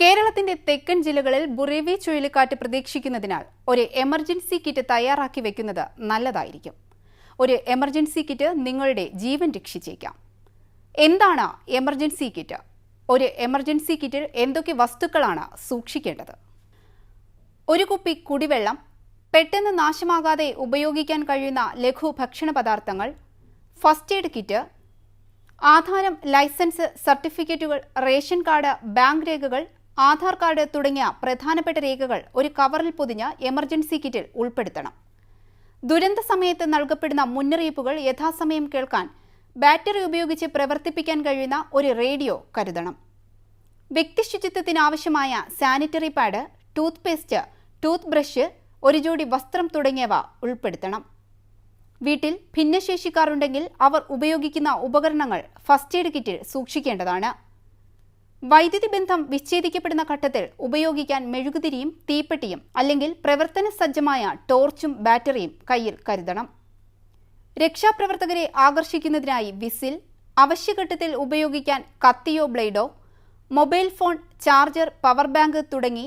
കേരളത്തിന്റെ തെക്കൻ ജില്ലകളിൽ ബുറേവി ചുഴലിക്കാറ്റ് പ്രതീക്ഷിക്കുന്നതിനാൽ ഒരു എമർജൻസി കിറ്റ് തയ്യാറാക്കി വെക്കുന്നത് നല്ലതായിരിക്കും. ഒരു എമർജൻസി കിറ്റ് നിങ്ങളുടെ ജീവൻ രക്ഷിച്ചേക്കാം. എന്താണ് എമർജൻസി കിറ്റ്? ഒരു എമർജൻസി കിറ്റിൽ എന്തൊക്കെ വസ്തുക്കളാണ് സൂക്ഷിക്കേണ്ടത്? ഒരു കുപ്പി കുടിവെള്ളം പെട്ടെന്ന് നാശമാകാതെ ഉപയോഗിക്കാൻ കഴിയുന്ന ലഘു ഭക്ഷണ പദാർത്ഥങ്ങൾ ഫസ്റ്റ് എയ്ഡ് കിറ്റ് ആധാരം ലൈസൻസ് സർട്ടിഫിക്കറ്റുകൾ റേഷൻ കാർഡ് ബാങ്ക് രേഖകൾ ആധാർ കാർഡ് തുടങ്ങിയ പ്രധാനപ്പെട്ട രേഖകൾ ഒരു കവറിൽ പൊതിഞ്ഞ് എമർജൻസി കിറ്റിൽ ഉൾപ്പെടുത്തണം. ദുരന്ത സമയത്ത് നൽകപ്പെടുന്ന മുന്നറിയിപ്പുകൾ യഥാസമയം കേൾക്കാൻ ബാറ്ററി ഉപയോഗിച്ച് പ്രവർത്തിപ്പിക്കാൻ കഴിയുന്ന ഒരു റേഡിയോ കരുതണം. വ്യക്തി ശുചിത്വത്തിനാവശ്യമായ sanitary pad toothpaste toothbrush ഒരു ജോഡി വസ്ത്രം തുടങ്ങിയവ ഉൾപ്പെടുത്തണം. വീട്ടിൽ ഭിന്നശേഷിക്കാർ ഉണ്ടെങ്കിൽ അവർ ഉപയോഗിക്കുന്ന ഉപകരണങ്ങൾ ഫസ്റ്റ് എയ്ഡ് കിറ്റിൽ സൂക്ഷിക്കേണ്ടതാണ്. വൈദ്യുതി ബന്ധം വിച്ഛേദിക്കപ്പെടുന്ന ഘട്ടത്തിൽ ഉപയോഗിക്കാൻ മെഴുകുതിരിയും തീപ്പെട്ടിയും അല്ലെങ്കിൽ പ്രവർത്തന സജ്ജമായ ടോർച്ചും ബാറ്ററിയും കയ്യിൽ കരുതണം. രക്ഷാപ്രവർത്തകരെ ആകർഷിക്കുന്നതിനായി വിസിൽ അവശ്യഘട്ടത്തിൽ ഉപയോഗിക്കാൻ കത്തിയോ ബ്ലേഡോ mobile phone charger power bank തുടങ്ങി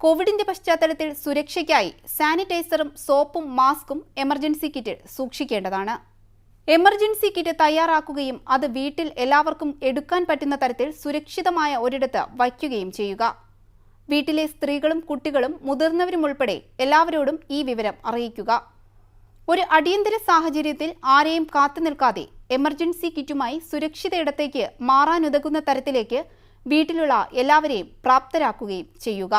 കോവിഡിന്റെ പശ്ചാത്തലത്തിൽ സുരക്ഷയ്ക്കായി സാനിറ്റൈസറും സോപ്പും മാസ്കും എമർജൻസി കിറ്റിൽ സൂക്ഷിക്കേണ്ടതാണ്. എമർജൻസി കിറ്റ് തയ്യാറാക്കുകയും അത് വീട്ടിൽ എല്ലാവർക്കും എടുക്കാൻ പറ്റുന്ന തരത്തിൽ സുരക്ഷിതമായ ഒരിടത്ത് വയ്ക്കുകയും ചെയ്യുക. വീട്ടിലെ സ്ത്രീകളും കുട്ടികളും മുതിർന്നവരും ഉൾപ്പെടെ എല്ലാവരോടും ഈ വിവരം അറിയിക്കുക. ഒരു അടിയന്തര സാഹചര്യത്തിൽ ആരെയും കാത്തു നിൽക്കാതെ എമർജൻസി കിറ്റുമായി സുരക്ഷിത ഇടത്തേക്ക് മാറാനുതകുന്ന തരത്തിലേക്ക് വീട്ടിലുള്ള എല്ലാവരെയും പ്രാപ്തരാക്കുകയും ചെയ്യുക.